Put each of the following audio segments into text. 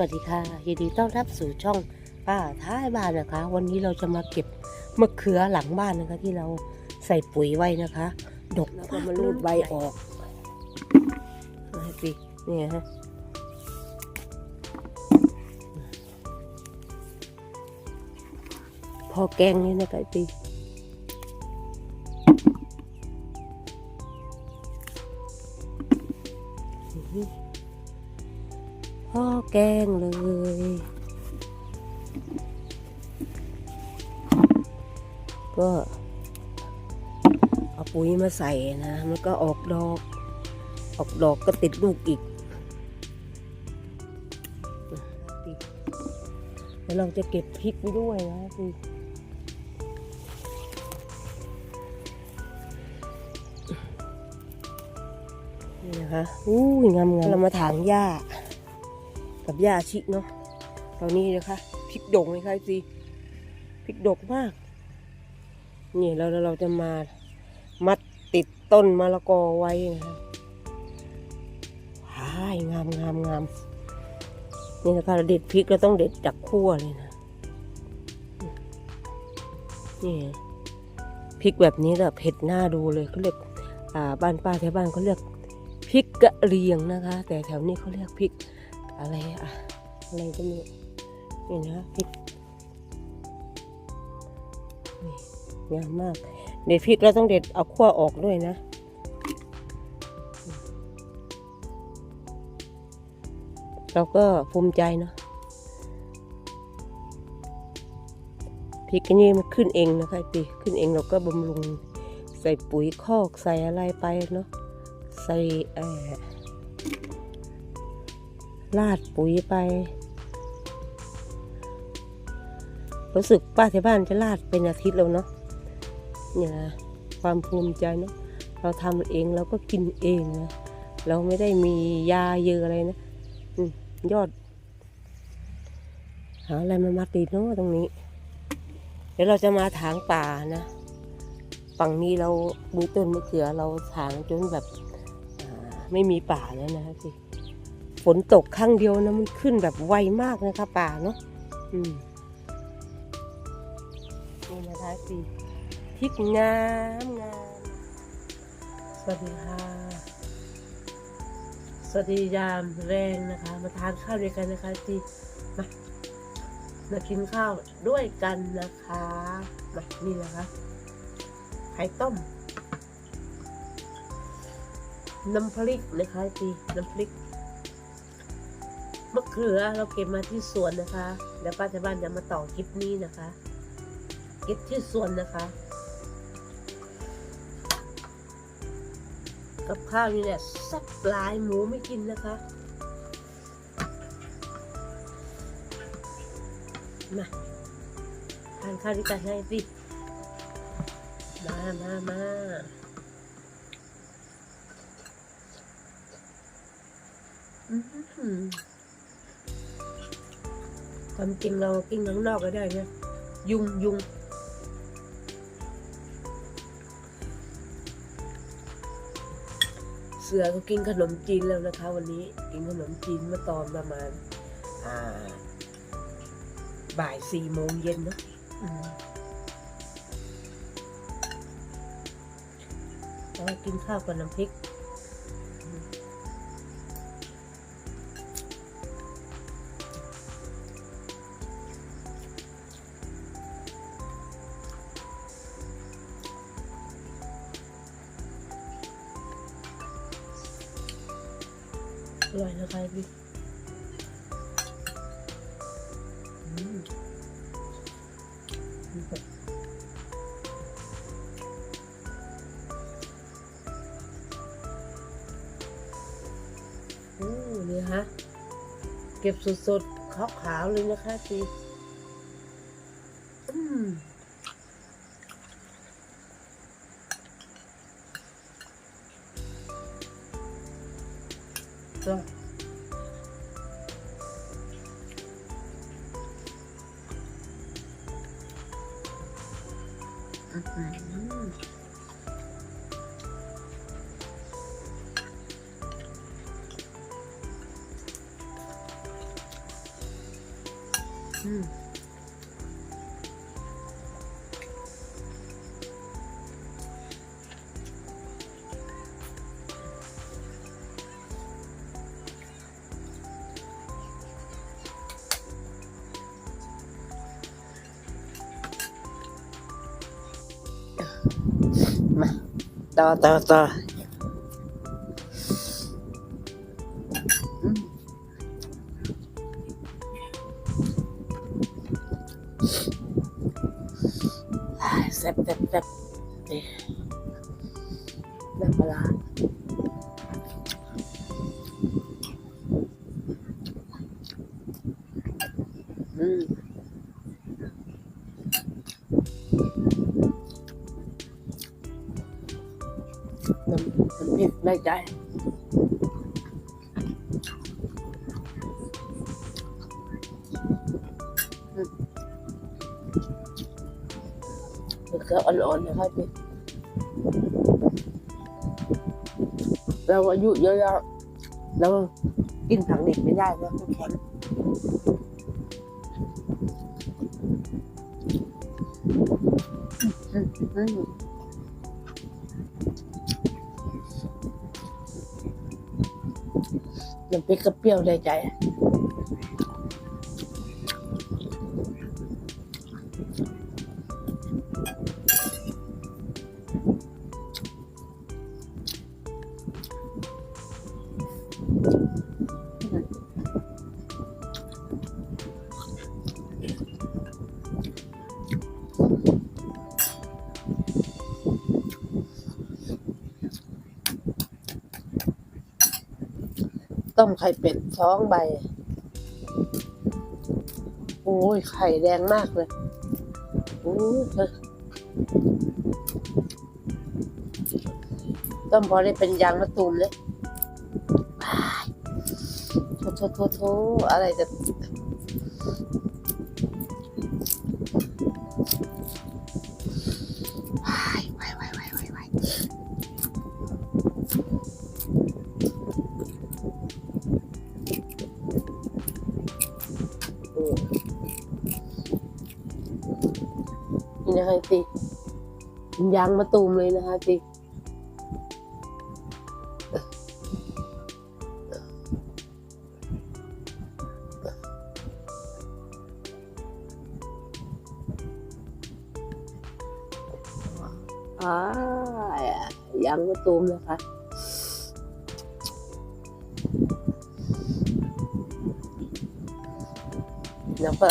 วัสดีค่ะยินดีต้อนรับสู่ช่องป้าท้ายบ้านนะคะ วันนี้เราจะมาเก็บมะเขือหลังบ้านนะคะ ที่เราใส่ปุ๋ยไว้นะคะดกแล้วก็มารูดใบออกนะสิเนี่ยฮะพอแกงนี่นะคะปี พ่อแกงเลย ก็เอาปุ๋ยมาใส่นะ มันก็ออกดอก ออกดอกก็ติดลูกอีกแล้วเราจะเก็บพริกไปด้วยนะพี่นี่นะคะอู้ยงามๆเรามาถางหญ้า กับหญ้าชิเนาะตอนนี้นะคะพริกดกไหมคะสิพริกดกมาก นี่เราเราจะมามัดติดต้นมะละกอไว้นะคะว้ายงามงามงามนี่นะคะเราเด็ดพริกเราต้องเด็ดจากขั้วเลยนะนี่พริกแบบนี้แหละเผ็ดหน้าดูเลยเขาเรียกอ่าบ้านป้าแถวบ้านเขาเรียกพริกกะเหรียงนะคะ แต่แถวนี้เขาเรียกพริก อะไรอะอะไรก็ไม่รู้นี่นะพริกนี่งามมาก เด็ดพริกเราต้องเด็ดเอาขั้วออกด้วยนะเราก็ภูมิใจเนาะพริกอันนี้มันขึ้นเองนะคะตีขึ้นเองเราก็บำรุง ใส่ปุ๋ยคอกใส่อะไรไปเนาะใส่เอ่อ ลาดปุ๋ยไป รู้สึกป้าที่บ้านจะลาดเป็นอาทิตย์แล้วเนาะเนี่ยความภูมิใจเนาะเราทำเองเราก็กินเองนะเราไม่ได้มียาเยอะอะไรนะอืมยอด หาอะไรมามัดดีเนาะตรงนี้ เดี๋ยวเราจะมาถางป่านะฝั่งนี้เรามีต้นมะเขือเราถางจนแบบไม่มีป่าแล้วนะคะสิ ฝนตกครั้งเดียวนะมันขึ้นแบบไวมากนะคะป่าเนาะอืมนี่นะคะสิพริกงามงาม สวัสดีค่ะ สวัสดียามแรงนะคะ มาทานข้าวด้วยกันนะคะสิมามากินข้าวด้วยกันนะคะมานี่นะคะไข่ต้มน้ำพริกนะคะตีน้ำพริก มะเขือเราเก็บมาที่สวนนะคะ เดี๋ยวป้าจะบ้านจะมาต่อคลิปนี้นะคะเก็บที่สวนนะคะ กับข้าวนี่เนี่ยแซ่บปลายหมูไม่กินนะคะ มาทานข้าวด้วยกันให้สิมามามาอื้อหือ ความจริงเรากินข้างนอกก็ได้นะ ยุงยุงเสือก็กินขนมจีนแล้วนะคะ วันนี้กินขนมจีนเมื่อตอนประมาณ อ่า บ่ายสี่โมงเย็นเนอะกินข้าวกับน้ำพริก อร่อยนะคะพี่อืมโอ้นี่ฮะ เก็บสดๆขาวๆเลยนะคะจี ประมาณอืม ต่อต่อต่ออืม ได้ใจมะเขืออ่อนๆนะครับพี่เราอายุเยอะแล้วเรากินผักดิบไม่ได้นะคุณแข็งอืมอืม น้ำพริกกระเปรี้ยวในใจ ต้มไข่เป็ดสองใบ โอ้ย ไข่แดงมากเลย โอ้ยต้มพอได้เป็นยางมะตูมเลยว้ายโทโถโทโถอะไรจะ ยางมะตูมเลยนะคะติอายางมะตูมนะคะแล้วก็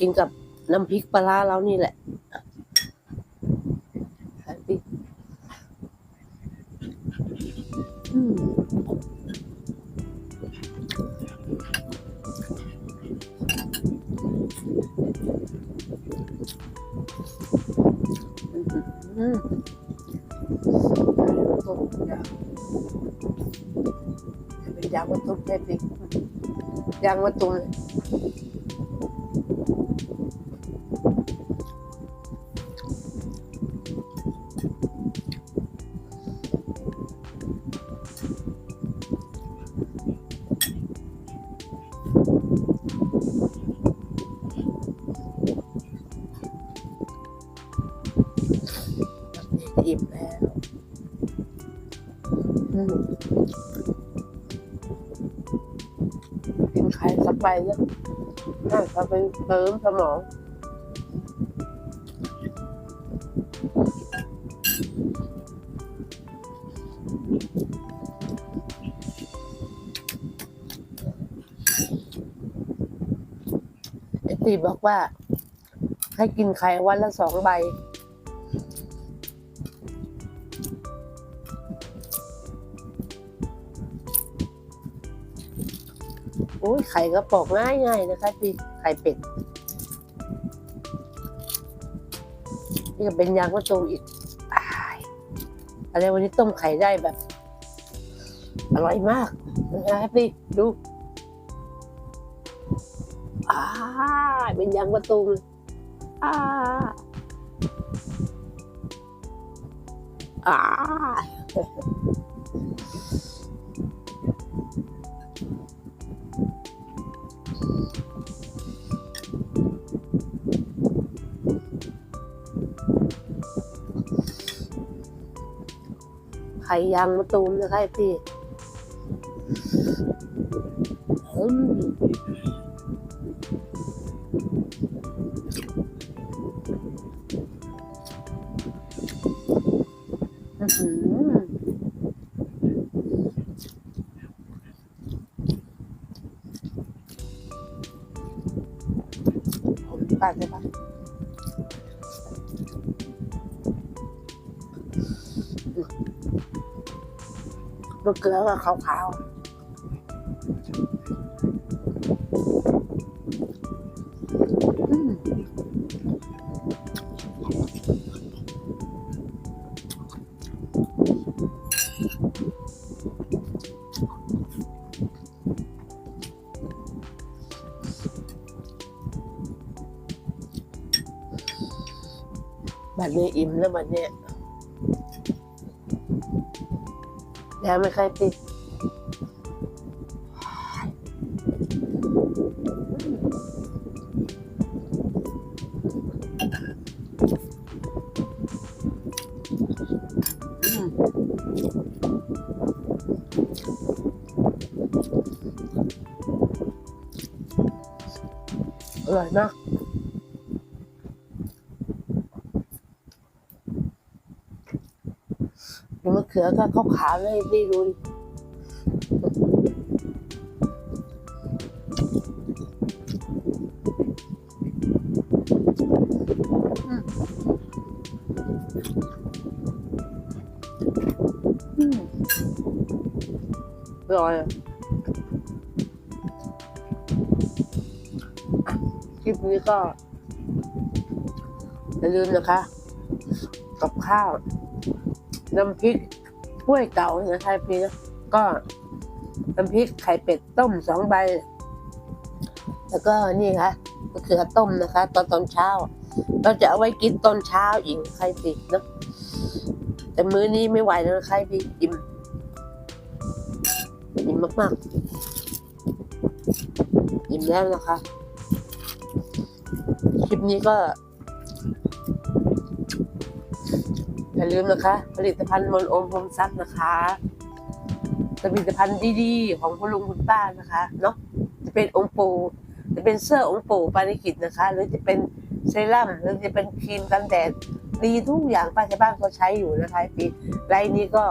กินกับน้ำพริกปลาร้าเรานี่แหละพี่อืมอืมต้ม ยำเป็นยางมะตูมแค่พี่ยางมะตูมเลยอิ่ม กินไข่สักใบเนี่ยน่าจะไปเติมสมองไอตีบอกว่า ให้กินไข่วันละสองใบ อ้ยไข่ก็ปอกง่ายง่ายๆนะคะพี่ไข่เป็ดนี่ก็เป็นยางมะตูมอีกอ้าอะไรวันนี้ต้มไข่ได้แบบ อร่อยมากนะคะพี่ดูอ้าเป็นยางมะตูมอ้าอ้า ไข่ยางมะตูมนะคะพี่อืมหืมปัดเลยปะ มะเกลือกับขาวๆบัดนี้อิ่มแล้วบัดเนี้ แล้วไม่เคยปิด อืมอร่อยมากดูมะเขือก็เข้าวขาวเลยพี่ดูดิอืมอืมอร่อยคลิปนี้ก็อย่าลืมนะคะ กับข้าว น้ำพริก ถ้วยเก่านะคะพี่นะก็น้ำพริกไข่เป็ดต้มสองใบ แล้วก็นี่ค่ะมะเขือต้มนะคะ ตอนตอนเช้า เราจะเอาไว้กินตอนเช้าอีกใครปิดนะแต่มื้อนี้ไม่ไหวแล้วใครพี่อิ่มอิ่มมากๆอิ่มแล้วนะคะคลิปนี้ก็ อย่าลืมนะคะ ผลิตภัณฑ์มนโอมพรมซับนะคะผลิตภัณฑ์ดีๆ ของคุณลุงคุณป้านะคะเนาะจะเป็นองค์ปู่จะเป็นเสื้อองค์ปู่ปานิกิตนะคะ หรือจะเป็นเซรั่มหรือจะเป็นครีมกันแดดดีทุกอย่างป้าชาวบ้านเขาใช้อยู่นะคะปีไลน์นี้ก็